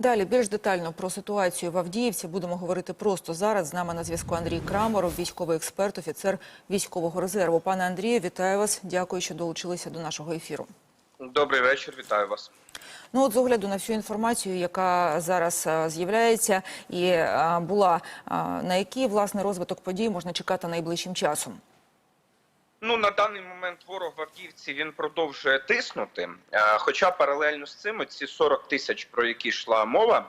Далі більш детально про ситуацію в Авдіївці будемо говорити просто зараз. З нами на зв'язку Андрій Краморов, військовий експерт, офіцер військового резерву. Пане Андрію, вітаю вас. Дякую, що долучилися до нашого ефіру. Добрий вечір, вітаю вас. Ну от з огляду на всю інформацію, яка зараз з'являється, і а, була а, на який власне розвиток подій можна чекати найближчим часом. Ну на даний момент ворог в Авдіївці він продовжує тиснути. Е, Хоча паралельно з цим ці 40 тисяч, про які йшла мова,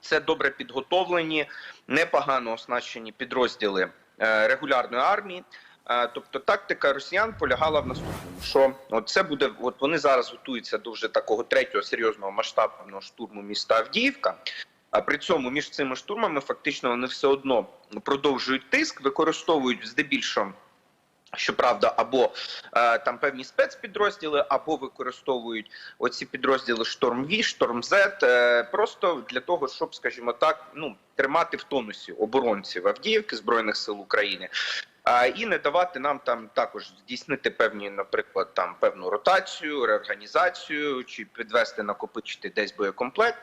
це добре підготовлені, непогано оснащені підрозділи е, регулярної армії. Е, Тобто тактика росіян полягала в наступному, що це буде, от вони зараз готуються до вже такого третього серйозного масштабного штурму міста Авдіївка. А при цьому між цими штурмами фактично вони все одно продовжують тиск, використовують здебільшого Щоправда, або е, там певні спецпідрозділи, або використовують оці підрозділи Шторм Ві, Шторм Зет, е, просто для того, щоб, скажімо так, ну тримати в тонусі оборонців Авдіївки збройних сил України. І не давати нам там також здійснити певні, наприклад, там певну ротацію, реорганізацію чи підвести накопичити десь боєкомплект.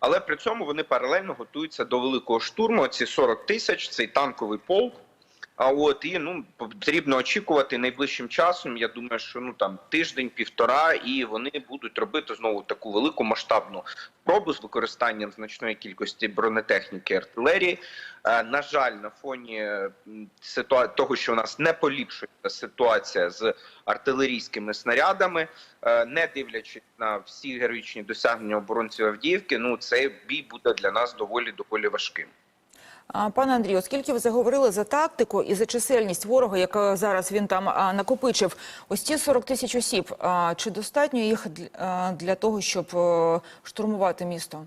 Але при цьому вони паралельно готуються до великого штурму. Ці 40 тисяч, цей танковий полк. А от і ну потрібно очікувати найближчим часом. Я думаю, що ну там тиждень, півтора, і вони будуть робити знову таку велику масштабну спробу з використанням значної кількості бронетехніки артилерії. Е, на жаль, на фоні ситуа- того, що у нас не поліпшується ситуація з артилерійськими снарядами, е, не дивлячись на всі героїчні досягнення оборонців Авдіївки, ну цей бій буде для нас доволі доволі важким. Пане Андрію, оскільки ви заговорили за тактику і за чисельність ворога, яка зараз він там накопичив, ось ці 40 тисяч осіб, чи достатньо їх для, того, щоб е, штурмувати місто?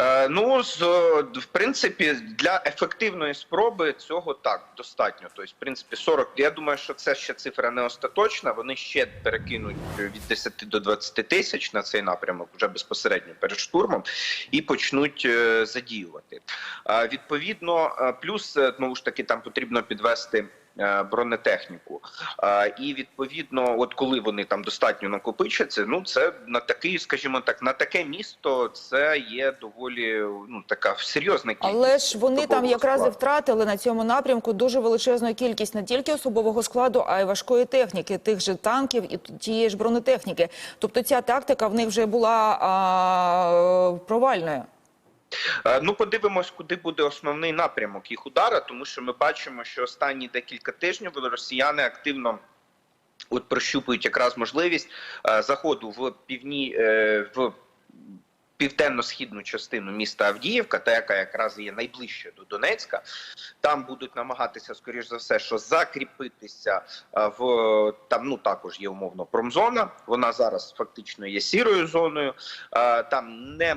Е, Ну, в принципі, для ефективної спроби цього так достатньо. Тобто, в принципі, 40, Я думаю, що це ще цифра не остаточна. Вони ще перекинуть від 10 до 20 тисяч на цей напрямок вже безпосередньо перед штурмом і почнуть е, задіювати. Е, Відповідно, плюс знову ж таки там потрібно підвести. Е, Бронетехніку Е, і відповідно, от коли вони там достатньо накопичаться, ну це на такий, скажімо так, на таке місто це є доволі ну така серйозна кількість. Але ж вони там якраз і складу. втратили на цьому напрямку дуже величезну кількість не тільки особового складу, а й важкої техніки, тих же танків і тієї ж бронетехніки. Тобто ця тактика в них вже була а, провальною. Е, Ну, подивимось, куди буде основний напрямок їх удара, тому що ми бачимо, що останні декілька тижнів росіяни активно. От прощупують якраз можливість е, заходу в півні е, в південно-східну частину міста Авдіївка, та яка якраз є найближче до Донецька. Там будуть намагатися, скоріш за все, що закріпитися е, в там. Ну також є умовно промзона. Вона зараз фактично є сірою зоною. Е, Там не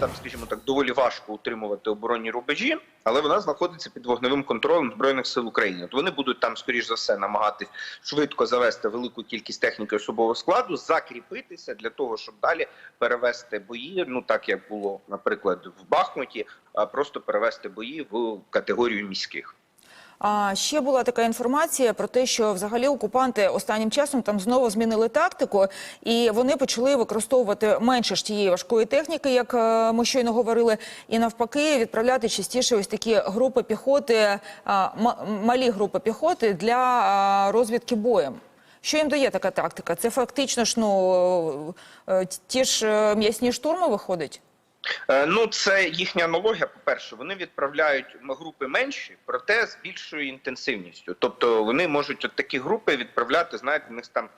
там, скажімо так, доволі важко утримувати оборонні рубежі, але вона знаходиться під вогневим контролем збройних сил України. От вони будуть там, скоріш за все, намагатись швидко завести велику кількість техніки особового складу, закріпитися для того, щоб далі перевести бої. Ну так як було, наприклад, в Бахмуті, а просто перевести бої в категорію міських. А ще була така інформація про те, що взагалі окупанти останнім часом там знову змінили тактику, і вони почали використовувати менше ж тієї важкої техніки, як е, ми щойно говорили, і навпаки відправляти частіше ось такі групи піхоти, а, малі групи піхоти для розвідки боєм. Що їм дає така тактика? Це фактично ж ну е, ті ж е, м'ясні штурми виходить. Е, Ну, це їхня аналогія. По перше, вони відправляють групи менші, проте з більшою інтенсивністю. Тобто вони можуть от такі групи відправляти. Знаєте, в них там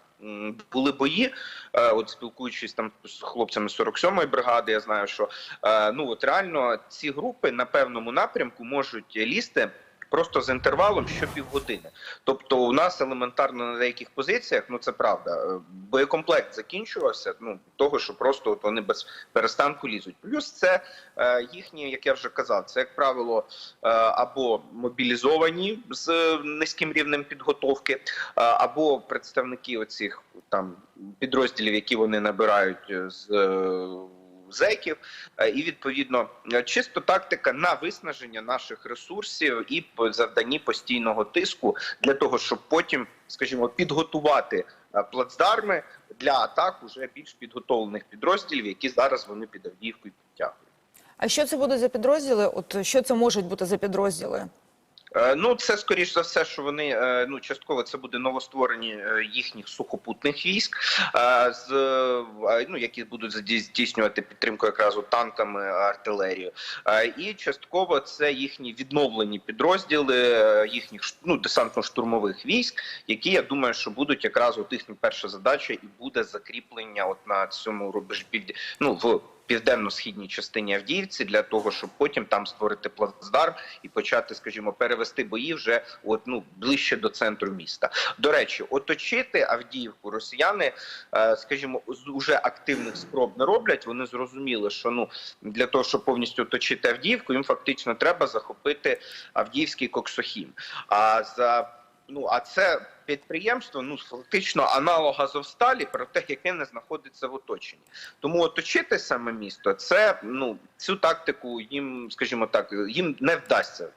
були бої. е, От спілкуючись там з хлопцями 47-ї бригади, я знаю, що е, ну от реально ці групи на певному напрямку можуть лізти. Просто з інтервалом щопівгодини. Тобто, у нас елементарно на деяких позиціях, ну це правда, е, боєкомплект закінчувався. Ну того, що просто от вони без перестанку лізуть. Плюс це е, їхні, як я вже казав, це як правило е, або мобілізовані з низьким рівнем підготовки, е, або представники оцих там підрозділів, які вони набирають е, з. е, Зеків Е, і відповідно е, чисто тактика на виснаження наших ресурсів і по завданні постійного тиску для того, щоб потім, скажімо, підготувати е, плацдарми для атак уже більш підготовлених підрозділів, які зараз вони під Авдіївкою підтягують. А що це буде за підрозділи? От що це можуть бути за підрозділи? Е, Ну, це скоріш за все, що вони е, ну частково це буде новостворені е, їхніх сухопутних військ, з ну які будуть здійснювати підтримку якраз от танками, артилерією. Е, І частково це їхні відновлені підрозділи їхніх ну, десантно-штурмових військ, які я думаю, що будуть якраз от їхня перша задача і буде закріплення от на цьому рубежі ну, в південно-східній частині Авдіївці для того, щоб потім там створити плацдарм і почати, скажімо, перевести бої вже от ну ближче до центру міста. До речі, оточити Авдіївку росіяни, е, скажімо, з уже активних спроб не роблять. Вони зрозуміли, що ну для того, щоб повністю оточити Авдіївку, їм фактично треба захопити Авдіївський коксохім. А за Ну а це підприємство, ну фактично аналог Азовсталі, проте яке не знаходиться в оточенні. Тому оточити саме місто, це ну цю тактику їм, скажімо так, їм не вдасться.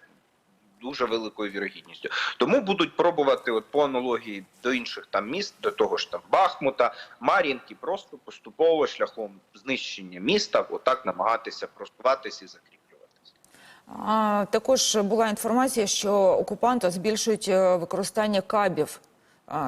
Дуже великою вірогідністю, тому будуть пробувати, от по аналогії до інших там міст, до того ж там Бахмута, Мар'їнки, просто поступово шляхом знищення міста, отак намагатися просуватися і закріплюватися. Також була інформація, що окупанти збільшують е, використання кабів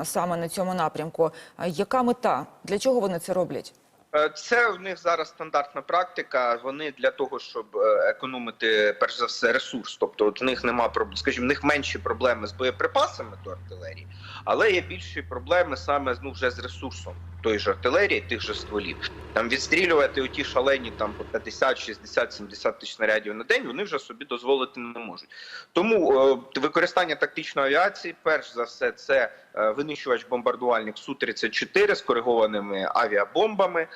саме на цьому напрямку. Яка мета? Для чого вони це роблять? Е, Це в них зараз стандартна практика. Вони для того, щоб е, економити перш за все ресурс. Тобто, от в них нема скажімо, в них менші проблеми з боєприпасами до артилерії, але є більші проблеми саме ну, вже з ресурсом тої ж артилерії, тих же стволів. Там відстрілювати оті шалені там по 50, 60, 70 тисяч снарядів на день. Вони вже собі дозволити не можуть. Тому е, використання тактичної авіації, перш за все, це е, винищувач бомбардувальник су 34 з коригованими авіабомбами.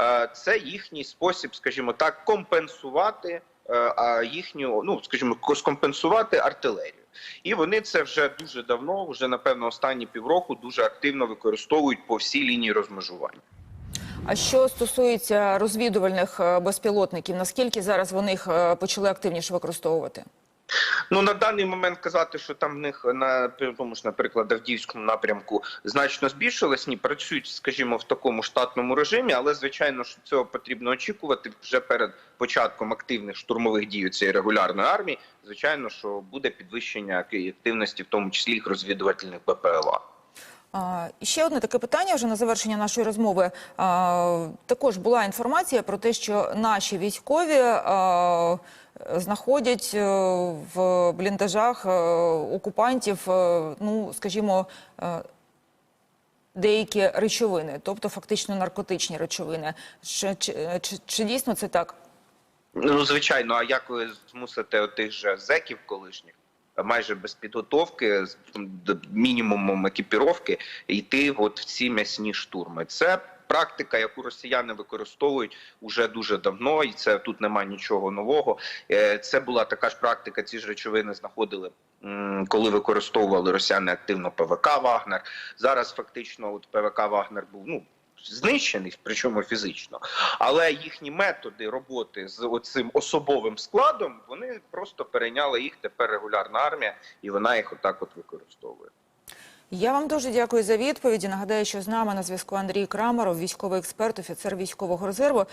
Е, Це їхній спосіб, скажімо так, компенсувати е, а їхню, ну скажімо, ко- скомпенсувати артилерію. І вони це вже дуже давно, вже напевно останні півроку, дуже активно використовують по всій лінії розмежування. А що стосується розвідувальних е, безпілотників, наскільки зараз вони їх е, почали активніше використовувати? Ну на даний момент казати, що там в них на тому ж, наприклад, Авдіївському напрямку значно збільшилось, ні, працюють, скажімо, в такому штатному режимі, але звичайно, що цього потрібно очікувати вже перед початком активних штурмових дій цієї регулярної армії. Звичайно, що буде підвищення активності, в тому числі їх розвідувальних БПЛА. Ще одне таке питання вже на завершення нашої розмови. Також була інформація про те, що наші військові знаходять е, в бліндажах е, окупантів, е, ну скажімо, деякі речовини, тобто фактично наркотичні речовини. Чи, чи, чи, чи дійсно це так? Ну, звичайно, а як ви змусите тих же зеків колишніх майже без підготовки, з мінімумом екіпіровки, йти от в ці м'ясні штурми? Це практика, яку росіяни використовують уже дуже давно, і це тут немає нічого нового. Е, Це була така ж практика. Ці ж речовини знаходили. Коли використовували росіяни активно ПВК Вагнер, зараз фактично от ПВК Вагнер був ну знищений, причому фізично. Але їхні методи роботи з оцим особовим складом вони просто перейняли їх тепер регулярна армія, і вона їх отак от використовує. Я вам дуже дякую за відповіді. Нагадаю, що з нами на зв'язку Андрій Крамаров, військовий експерт, офіцер військового резерву.